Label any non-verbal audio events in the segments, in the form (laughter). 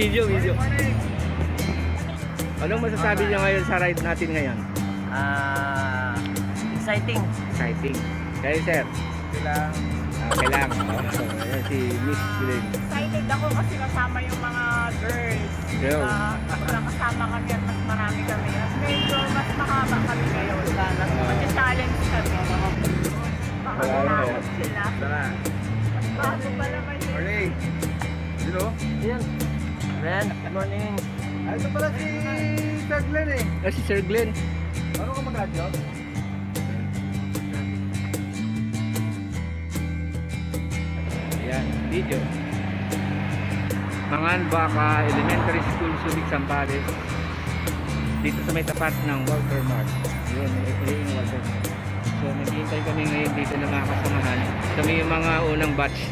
video, video. Anong masasabi niyo ngayon sa ride natin ngayon? Ah, exciting. Exciting. Kayo, sir? Bilang Okay lang. Oh, si Miss Glenn. Ako kasi kasama yung mga girls. Girls. Uh, kasama kami at mas marami kami. At medyo mas mahaba kami ngayon. Sana. Mag-challenge kami. Baka Wala na natakot sila. Tara. Mas bago pa naman yun. Morning. Sino? Yan. Ren, good morning. Ay, ito pala si Sir Glenn eh. Ah, si Sir Glenn. Ano ka mag-radyo? Ayan, video. Mangan Baka Elementary School, Subic, Sambales. Dito sa may tapat ng Walter Mart. Yun, eh, yung Walter Mart. So, naghihintay kami ngayon dito ng mga kasamahan. Kami yung mga unang batch.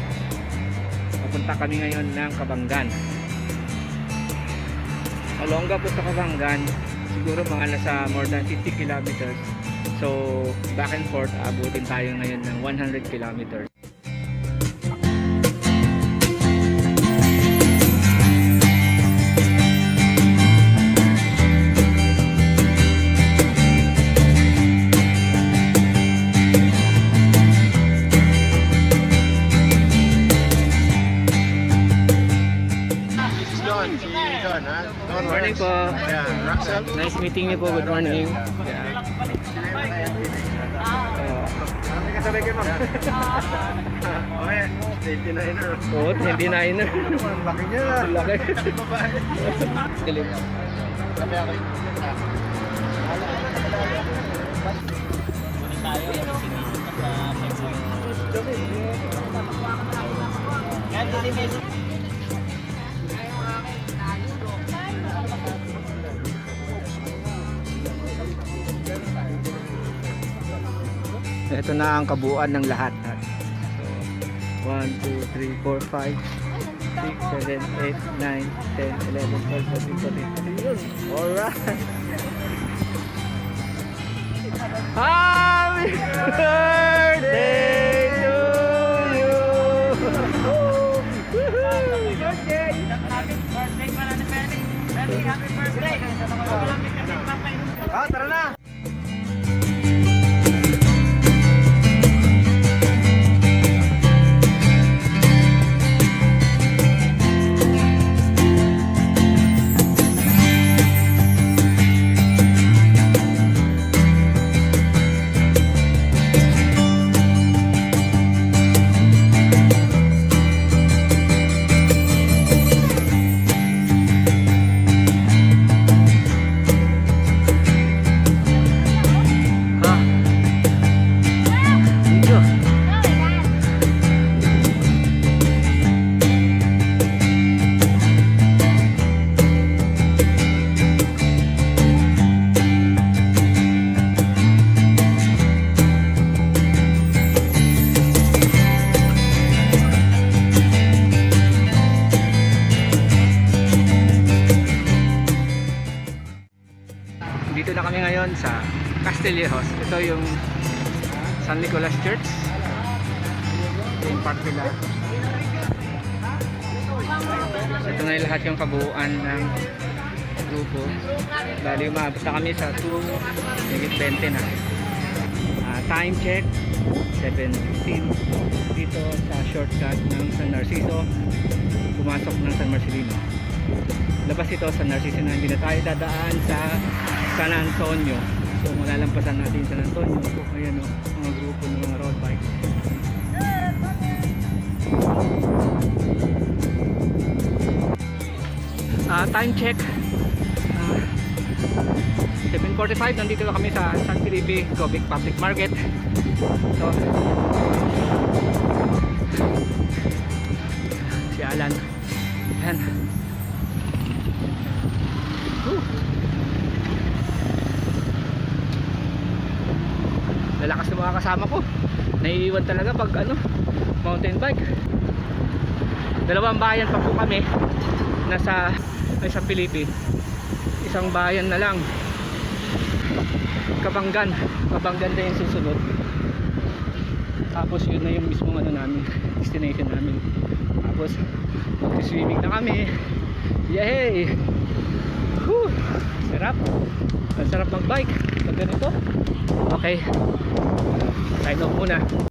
Papunta kami ngayon ng Kabanggan. Malongga po sa Kabanggan. Siguro mga nasa more than 50 kilometers. So, back and forth, abutin tayo ngayon ng 100 kilometers. Meeting you po. Good morning. (laughs) Yeah. Kami kasabay kayo, ma'am. Okay, 89er. Oo, 29er. Ang laki niya. Laki. Dilim. Sabi ako. Ito na ang kabuuan ng lahat. So, 1, 2, 3, 4, 5, 6, 7, 8, 9, 10, 11, 12, 13, 14, 15. Alright. Happy birthday to you! Birthday! Happy birthday happy birthday! Kami papayun. Ah, tara na! Ito yung San Nicolas Church. Yung park nila. Ito na yung lahat yung kabuuan ng grupo. Bali umabot na kami sa 2 higit 20 na. Ah, time check 7.15 dito sa shortcut ng San Narciso pumasok ng San Marcelino labas ito sa Narciso na hindi na tayo dadaan sa San Antonio so malalampasan natin San Antonio so ayan o mga grupo ng mga road bike. Ah, time check. Ah, 7.45 nandito na kami sa San Felipe Gobic Public Market. So si Alan. Yan lalakas ng mga kasama ko. Naiiwan talaga pag ano mountain bike. Dalawang bayan pa po kami nasa ay sa Pilipi isang bayan na lang. Kabanggan. Kabanggan na yung susunod. Tapos yun na yung mismong ano namin destination namin. Tapos mag-swimming na kami. Yay! Whew! sarap ang sarap mag bike. Pag ganito. Okay. Sign off muna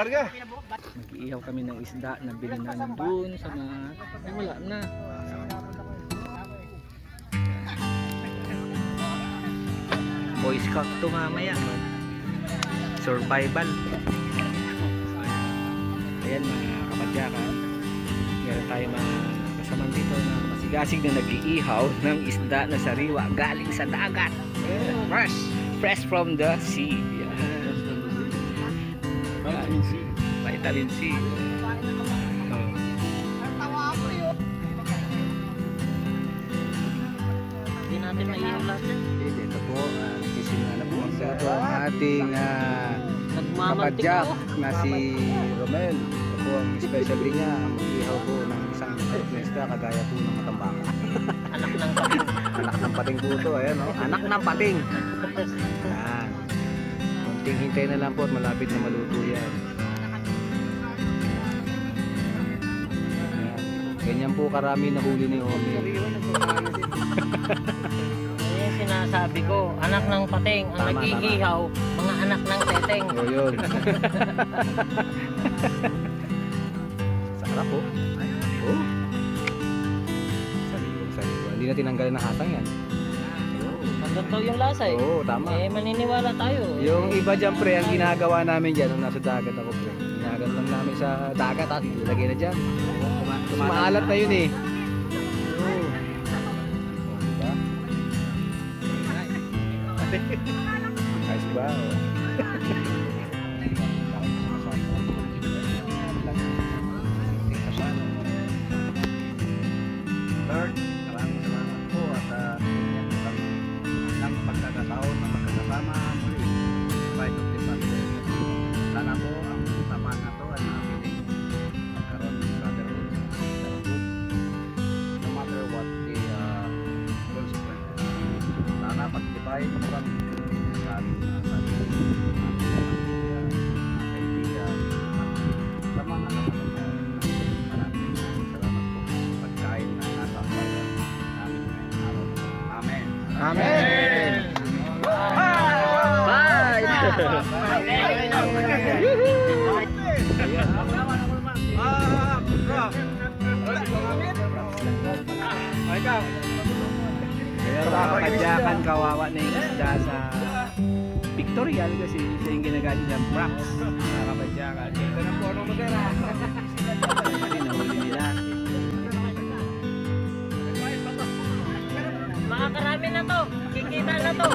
Larga. Nag-iihaw kami ng isda na bilhin namin dun sa mga... Ay, wala na. Boy Scout to mamaya. survival. Ayan mga kapadyakan. Meron tayo mga kasaman dito na masigasig na nag-iihaw ng isda na sariwa galing sa dagat. Fresh! Fresh from the sea. Vitamin C. Vitamin C. Oh. Hindi natin maiinom lahat yan. Ito po, uh, na po ang ating uh, kapadyak na si Romel. Ito po ang specialty niya, mag-ihaw po ng isang isda kagaya po ng matambaka. Anak ng kapatid. (laughs) Anak ng pating po ito, ayan o. Anak ng pating. Yan. Kunting hintay na lang po at malapit na maluto yan. Ganyan po karami na huli ni Omi. Yung sinasabi ko. Anak ng pating. Ang Tama, nag-iihaw, mga anak ng teteng. O yun. (laughs) Sarap po. Oh. Sariwang sariwa. Hindi na tinanggalan ng hatang yan. Daw yung lasa eh. Oo, tama. Eh, maniniwala tayo. Yung iba dyan pre, ang ginagawa namin dyan nung nasa dagat ako pre. Ginagat lang namin sa dagat at ilagay na dyan. Maalat na yun eh. Oo. Oh, diba? Ayos ba? Oh. (laughs) na nasa bayan namin ngayong araw. Amen. Amen. Bye! Kaya mga kadyakan, kawawa na yung isda sa pictorial kasi siya yung ginagamit ng props. Mga kapadyakan. Ito na po ano mo dera. Kasi nahuli nila. Makakarami na to. Kikita na to.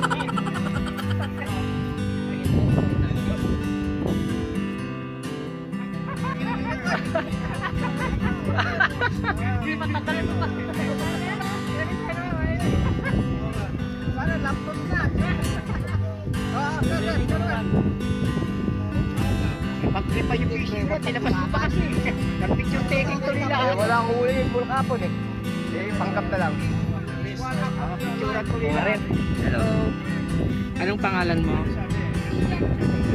Hindi (laughs) matagal mo pa. Yung fishing rod, tinabas pa kasi. Nag-picture taking to nila. Eh, wala akong huli yung kapon eh. Eh, panggap na lang. Picture to nila. Hello. Anong pangalan mo?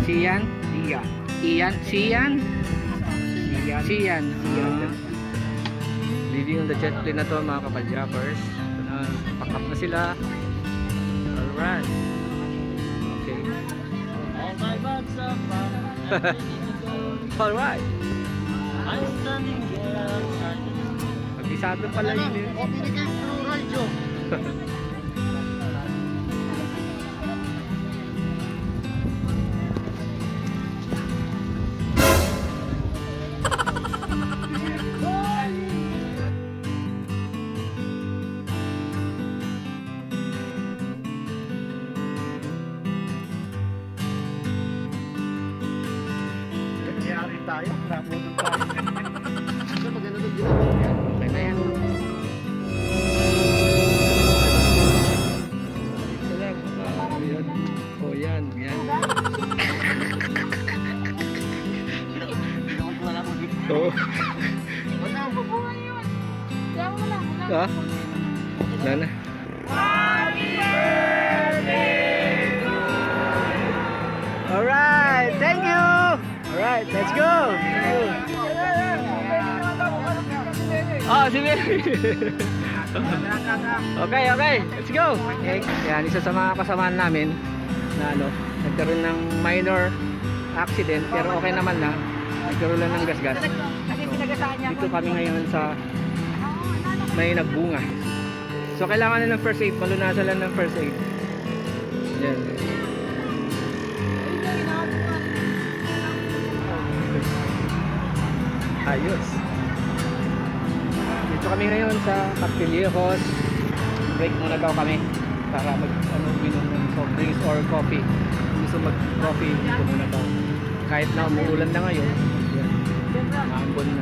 Sian? Ian. Ian? Sian? Sian. Sian. Ah. Living on the jet plane na to mga kapadyappers. Uh, pack up na sila. Alright. Okay. All my bags are packed. (laughs) Alright. I'm standing here. Kabisado pala yun eh. Nangyari Ha? Wala na. Alright, thank you. Alright, let's go. Oh, si Mary. (laughs) okay, okay. Let's go. Okay. Yan, isa sa mga kasamaan namin na ano, nagkaroon ng minor accident pero okay naman na. Nagkaroon lang ng gasgas dito kami ngayon sa may nagbunga. So kailangan na ng first aid. Malunasan lang ng first aid. Yan. Ayos. Dito kami ngayon sa Castillejos break muna daw kami para mag ano, minom ng soft drinks or coffee. Gusto mag coffee dito muna daw. Kahit na umuulan na ngayon yan. ambon na